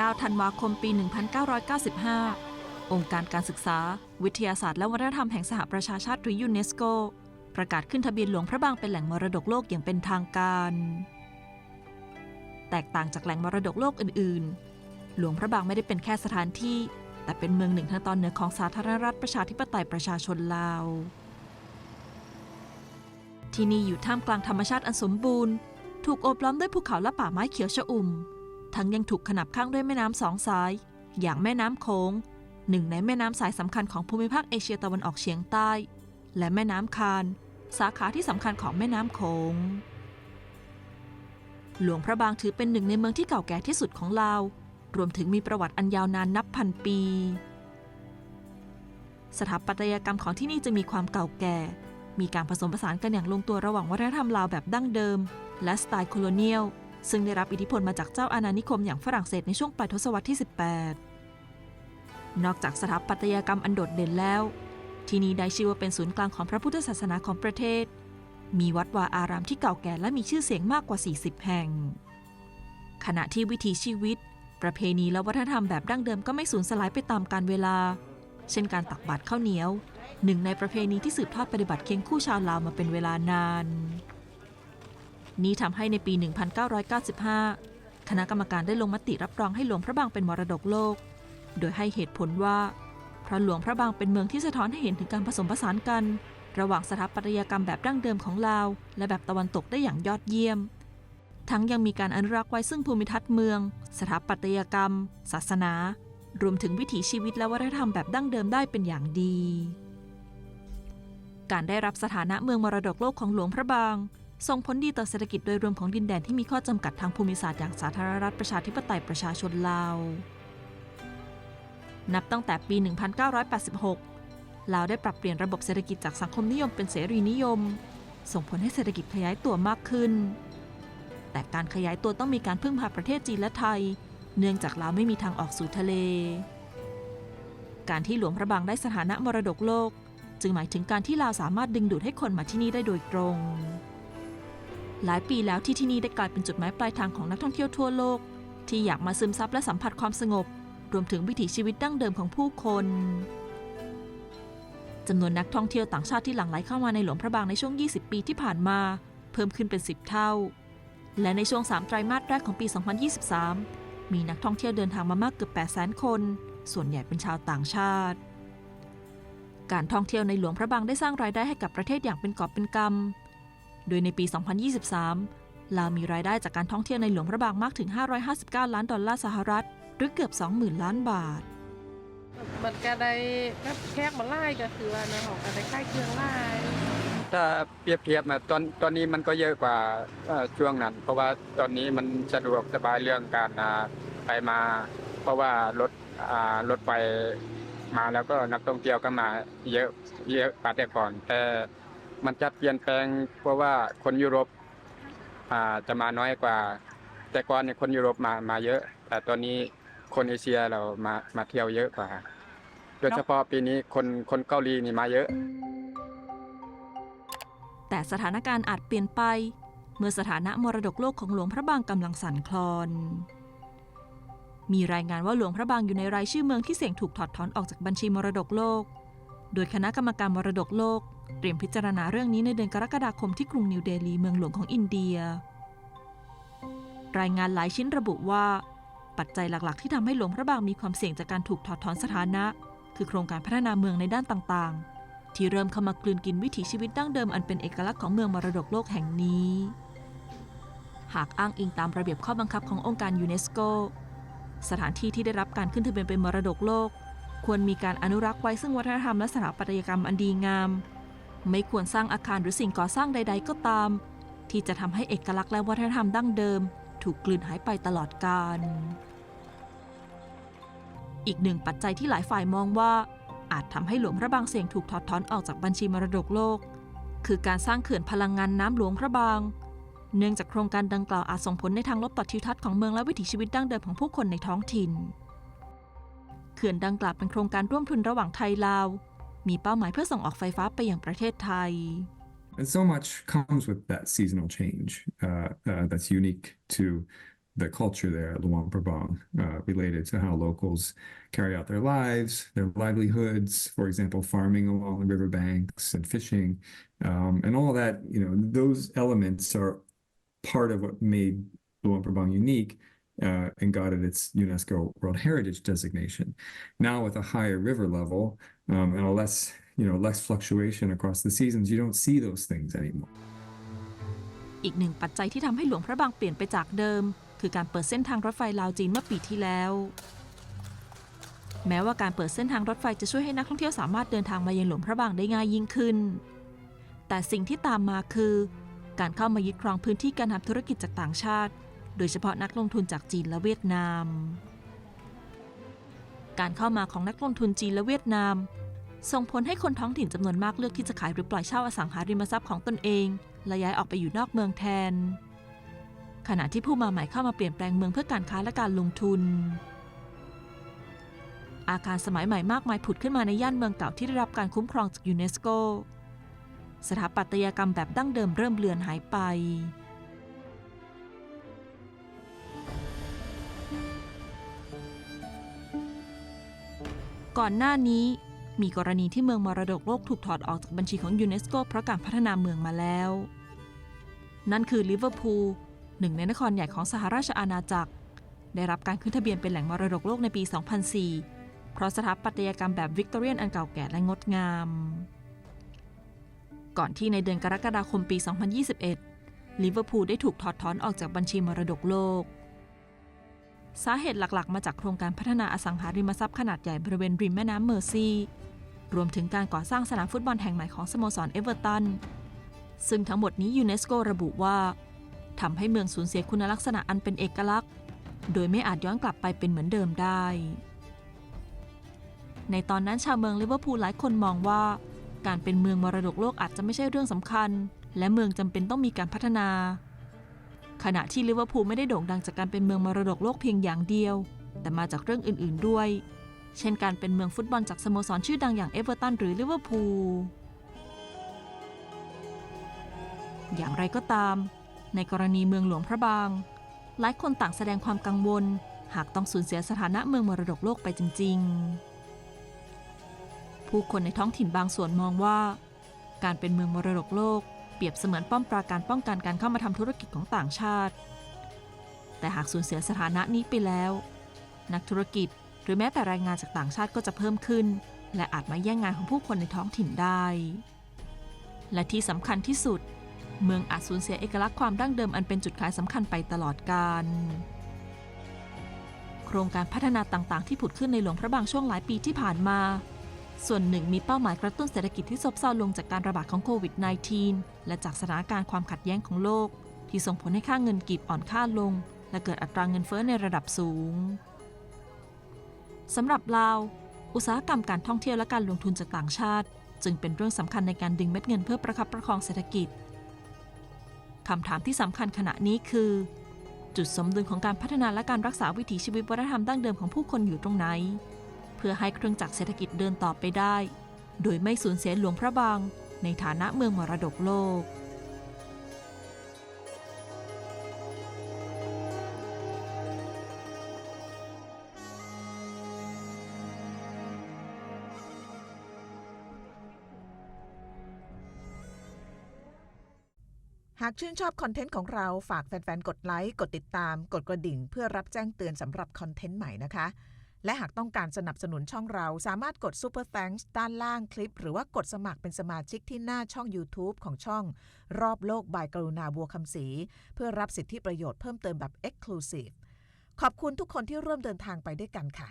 9 ธันวาคม ปี 1995 องค์การการศึกษา วิทยาศาสตร์และวัฒนธรรมแห่งสหประชาชาติหรือยูเนสโก ประกาศขึ้นทะเบียนหลวงพระบางเป็นแหล่งมรดกโลกอย่างเป็นทางการ แตกต่างจากแหล่งมรดกโลกอื่น ๆ หลวงพระบางไม่ได้เป็นแค่สถานที่ แต่เป็นเมืองหนึ่งทางตอนเหนือของสาธารณรัฐประชาธิปไตยประชาชนลาว ที่นี่อยู่ท่ามกลางธรรมชาติอันสมบูรณ์ ถูกโอบล้อมด้วยภูเขาและป่าไม้เขียวชอุ่ม ทั้งยังถูกขนับข้างด้วยแม่น้ำสองสาย อย่างแม่น้ำโขงหนึ่งในแม่น้ำสายสำคัญของภูมิภาคเอเชียตะวันออกเฉียงใต้ และแม่น้ำคาน สาขาที่สำคัญของแม่น้ำโขง หลวงพระบางถือเป็นหนึ่งในเมืองที่เก่าแก่ที่สุดของลาว รวมถึงมีประวัติอันยาวนานนับพันปี สถาปัตยกรรมของที่นี่จะมีความเก่าแก่ มีการผสมผสานกันอย่างลงตัวระหว่างวัฒนธรรมลาวแบบดั้งเดิม และสไตล์โคโลเนียล ซึ่งได้รับอิทธิพลมาจากเจ้าอาณานิคมอย่างฝรั่งเศสในช่วงปลายทศวรรษที่ 18 นอกจากสถาปัตยกรรมอันโดดเด่นแล้ว ที่นี่ได้ชื่อว่าเป็นศูนย์กลางของพระพุทธศาสนาของประเทศ มีวัดวาอารามที่เก่าแก่และมีชื่อเสียงมากกว่า 40 แห่ง ขณะที่วิถีชีวิต ประเพณีและวัฒนธรรมแบบดั้งเดิมก็ไม่สูญสลายไปตามกาลเวลา เช่นการตักบาตรข้าวเหนียว หนึ่งในประเพณีที่สืบทอดปฏิบัติเคียงคู่ชาวลาวมาเป็นเวลานาน นี้ทำให้ในปี 1995 คณะกรรมการได้ลงมติรับรองให้หลวงพระบางเป็นมรดกโลก โดยให้เหตุผลว่าพระหลวงพระบางเป็นเมืองที่สะท้อนให้เห็นถึงการผสมผสานกัน ระหว่างสถาปัตยกรรมแบบดั้งเดิมของลาว และแบบตะวันตกได้อย่างยอดเยี่ยม ทั้งยังมีการอนุรักษ์ไว้ซึ่งภูมิทัศน์เมือง สถาปัตยกรรม ศาสนา รวมถึงวิถีชีวิตและวัฒนธรรมแบบดั้งเดิมได้เป็นอย่างดี การได้รับสถานะเมืองมรดกโลกของหลวงพระบาง ส่งผลดีต่อเศรษฐกิจโดยรวมของดินแดนที่มีข้อจำกัดทางภูมิศาสตร์อย่างสาธารณรัฐประชาธิปไตยประชาชนลาว นับตั้งแต่ปี 1986 ลาวได้ปรับเปลี่ยนระบบเศรษฐกิจจากสังคมนิยมเป็นเสรีนิยม ส่งผลให้เศรษฐกิจขยายตัวมากขึ้น แต่การขยายตัวต้องมีการพึ่งพาประเทศจีนและไทย เนื่องจากลาวไม่มีทางออกสู่ทะเล การที่หลวงพระบางได้สถานะมรดกโลก จึงหมายถึงการที่ลาวสามารถดึงดูดให้คนมาที่นี่ได้โดยตรง หลายปีแล้วที่ที่นี่ได้กลายเป็นจุดหมายปลายทางของนักท่องเที่ยวทั่วโลก ที่อยากมาซึมซับและสัมผัสความสงบ รวมถึงวิถีชีวิตดั้งเดิมของผู้คนจำนวนนักท่องเที่ยวต่างชาติที่หลั่งไหลเข้ามาในหลวงพระบางในช่วง 20 ปีที่ผ่านมา เพิ่มขึ้นเป็น 10 เท่า และในช่วง 3 ไตรมาสแรกของปี 2023 มีนักท่องเที่ยวเดินทางมามากเกือบ 800,000 คน ส่วนใหญ่เป็นชาวต่างชาติ การท่องเที่ยวในหลวงพระบางได้สร้างรายได้ให้กับประเทศอย่างเป็นกอบเป็นกำ โดยในปี 2023 ลาวมีรายได้จากการท่องเที่ยวในหลวงพระบางมากถึง 559 ล้านดอลลาร์สหรัฐ หรือเกือบ 20,000 ล้านบาท มันก็ได้แบบแขกมาไล่ก็คือว่าเนาะของก็ได้ค่ายเครื่องไล่ถ้าเปรียบเทียบมาตอนตอนนี้มันก็เยอะกว่าเอ่อช่วงนั้น เพราะว่าตอนนี้มันสะดวกสบายเรื่องการอ่าไปมา เพราะว่ารถอ่ารถไฟมาแล้วก็นักท่องเที่ยวก็มาเยอะเยอะกว่าแต่ก่อนแต่ มันจะเปลี่ยนแปลงเพราะว่าคนยุโรปอ่าจะมาน้อยกว่า แต่ก่อนเนี่ยคนยุโรปมามาเยอะ แต่ตอนนี้คนเอเชียเรามามาเที่ยวเยอะกว่า โดยเฉพาะปีนี้คนคนเกาหลีนี่มาเยอะ แต่สถานการณ์อาจเปลี่ยนไป เมื่อสถานะมรดกโลกของหลวงพระบางกำลังสั่นคลอน มีรายงานว่าหลวงพระบางอยู่ในรายชื่อเมืองที่เสี่ยงถูกถอดถอนออกจากบัญชีมรดกโลก โดยคณะกรรมการมรดกโลก เตรียมพิจารณาเรื่องนี้ในเดือนกรกฎาคมที่กรุงนิวเดลีเมืองหลวงของอินเดีย รายงานหลายชิ้นระบุว่า ปัจจัยหลักๆ ที่ทำให้หลวงพระบางมีความเสี่ยงจากการถูกถอดถอนสถานะ คือโครงการพัฒนาเมืองในด้านต่างๆ ที่เริ่มเข้ามากลืนกินวิถีชีวิตดั้งเดิมอันเป็นเอกลักษณ์ของเมืองมรดกโลกแห่งนี้ หากอ้างอิงตามระเบียบข้อบังคับขององค์การยูเนสโกสถานที่ที่ได้รับการขึ้นทะเบียนเป็นมรดกโลก ควรมีการอนุรักษ์ไว้ซึ่งวัฒนธรรมและสถาปัตยกรรมอันดีงาม ไม่ควรสร้างอาคารหรือสิ่งก่อสร้างใด ๆ ก็ตาม ที่จะทำให้เอกลักษณ์และวัฒนธรรมดั้งเดิม ถูกกลืนหายไปตลอดกาลอีกหนึ่งปัจจัยที่หลายฝ่ายมองว่า อาจทำให้หลวงพระบางเสียงถูกถอดถอนออกจากบัญชีมรดกโลก คือการสร้างเขื่อนพลังงานน้ำหลวงพระบาง เนื่องจากโครงการดังกล่าวอาจส่งผลในทางลบต่อทิวทัศน์ของเมืองและวิถีชีวิตดั้งเดิมของผู้คนในท้องถิ่น เขื่อนดังกล่าวเป็นโครงการร่วมทุนระหว่างไทยลาว มีเป้าหมายเพื่อส่งออกไฟฟ้าไปยังประเทศไทย And so much comes with that seasonal change uh, uh, that's unique to the culture there at Luang Prabang, uh, related to how locals carry out their lives, their livelihoods, for example, farming along the riverbanks and fishing, um, and all that. You know, those elements are part of what made Luang Prabang unique uh, and got it its UNESCO World Heritage designation. Now, with a higher river level um, and a less, you know, less fluctuation across the seasons, you don't see those things anymore. อีกหนึ่งปัจจัยที่ทำให้หลวงพระบางเปลี่ยนไปจากเดิม คือการเปิดเส้นทางรถไฟลาวจีนเมื่อปีที่แล้ว แม้ว่าการเปิดเส้นทางรถไฟจะช่วยให้นักท่องเที่ยวสามารถเดินทางมายังหลวงพระบางได้ง่ายยิ่งขึ้น แต่สิ่งที่ตามมาคือ การเข้ามายึดครองพื้นที่การทำธุรกิจจากต่างชาติ โดยเฉพาะนักลงทุนจากจีนและเวียดนาม การเข้ามาของนักลงทุนจีนและเวียดนาม ส่งผลให้คนท้องถิ่นจำนวนมากเลือกที่จะขายหรือปล่อยเช่าอสังหาริมทรัพย์ของตนเองและย้ายออกไปอยู่นอกเมืองแทน ขณะที่ผู้มาใหม่เข้ามาเปลี่ยนแปลงเมืองเพื่อการค้าและการลงทุน อาคารสมัยใหม่มากมายผุดขึ้นมาในย่านเมืองเก่าที่ได้รับการคุ้มครองจากยูเนสโกสถาปัตยกรรมแบบดั้งเดิมเริ่มเลือนหายไป ก่อนหน้านี้มีกรณีที่เมืองมรดกโลกถูกถอดออกจากบัญชีของยูเนสโกเพราะการพัฒนาเมืองมาแล้ว นั่นคือลิเวอร์พูลหนึ่งในนครใหญ่ของสหราชอาณาจักร ได้รับการขึ้นทะเบียนเป็นแหล่งมรดกโลกในปี 2004 เพราะสถาปัตยกรรมแบบวิกตอเรียนอันเก่าแก่และงดงาม ก่อนที่ในเดือนกรกฎาคมปี 2021 ลิเวอร์พูลได้ถูกถอดถอนออกจากบัญชีมรดกโลก สาเหตุหลักๆ มาจากโครงการพัฒนาอสังหาริมทรัพย์ขนาดใหญ่บริเวณริมแม่น้ำเมอร์ซีรวมถึงการก่อสร้างสนามฟุตบอลแห่งใหม่ของสโมสรเอเวอร์ตัน ซึ่งทั้งหมดนี้ยูเนสโกระบุว่าทำให้เมืองสูญเสียคุณลักษณะอันเป็นเอกลักษณ์ โดยไม่อาจย้อนกลับไปเป็นเหมือนเดิมได้ ในตอนนั้นชาวเมืองลิเวอร์พูลหลายคนมองว่า การเป็นเมืองมรดกโลกอาจจะไม่ใช่เรื่องสำคัญ และเมืองจำเป็นต้องมีการพัฒนา ขณะที่ลิเวอร์พูลไม่ได้โด่งดังจากการเป็นเมืองมรดกโลกเพียงอย่างเดียว แต่มาจากเรื่องอื่นๆด้วย เช่นการเป็นเมืองฟุตบอลจากสโมสรชื่อดังอย่างเอเวอร์ตันหรือลิเวอร์พูล อย่างไรก็ตาม ในกรณีเมืองหลวงพระบาง หลายคนต่างแสดงความกังวล หากต้องสูญเสียสถานะเมืองมรดกโลกไปจริง ๆ ผู้คนในท้องถิ่นบางส่วนมองว่า การเป็นเมืองมรดกโลก รียบเสมือนป้อมปราการป้องกันการเข้ามาทำธุรกิจของต่างชาติ แต่หากสูญเสียสถานะนี้ไปแล้ว นักธุรกิจหรือแม้แต่แรงงานจากต่างชาติก็จะเพิ่มขึ้น และอาจมาแย่งงานของผู้คนในท้องถิ่นได้ และที่สำคัญที่สุด เมืองอาจสูญเสียเอกลักษณ์ความดั้งเดิมอันเป็นจุดขายสำคัญไปตลอดกาลโครงการพัฒนาต่างๆ ที่ผุดขึ้นในหลวงพระบางช่วงหลายปีที่ผ่านมา ส่วนหนึ่งมีเป้าหมายกระตุ้นเศรษฐกิจที่ซบเซาลงจากการระบาดของโควิด -19 และจากสถานการณ์ความขัดแย้งของโลก ที่ส่งผลให้ค่าเงินกีบอ่อนค่าลง และเกิดอัตราเงินเฟ้อในระดับสูงสำหรับลาว อุตสาหกรรมการท่องเที่ยวและการลงทุนจากต่างชาติ จึงเป็นเรื่องสำคัญในการดึงเม็ดเงินเพื่อประคับประคองเศรษฐกิจคำถามที่สำคัญขณะนี้คือ จุดสมดุลของการพัฒนาและการรักษาวิถีชีวิตวัฒนธรรมดั้งเดิมของผู้คนอยู่ตรงไหน พื่อให้เครื่องจักรเศรษฐกิจเดินต่อไปได้ โดยไม่สูญเสียหลวงพระบาง ในฐานะเมืองมรดกโลกหากชื่นชอบคอนเทนต์ของเราฝากแฟนๆ กดไลค์ กดติดตาม กดกระดิ่ง เพื่อรับแจ้งเตือนสำหรับคอนเทนต์ใหม่นะคะ และหากต้องการสนับสนุนช่องเราสามารถกด Super Thanks ด้านล่างคลิป หรือว่ากดสมัครเป็นสมาชิกที่หน้าช่อง YouTube ของช่อง รอบโลกบายกรุณาบัวคำศรีเพื่อรับสิทธิประโยชน์เพิ่มเติมแบบ Exclusive ขอบคุณทุกคนที่ร่วมเดินทางไปด้วยกันค่ะ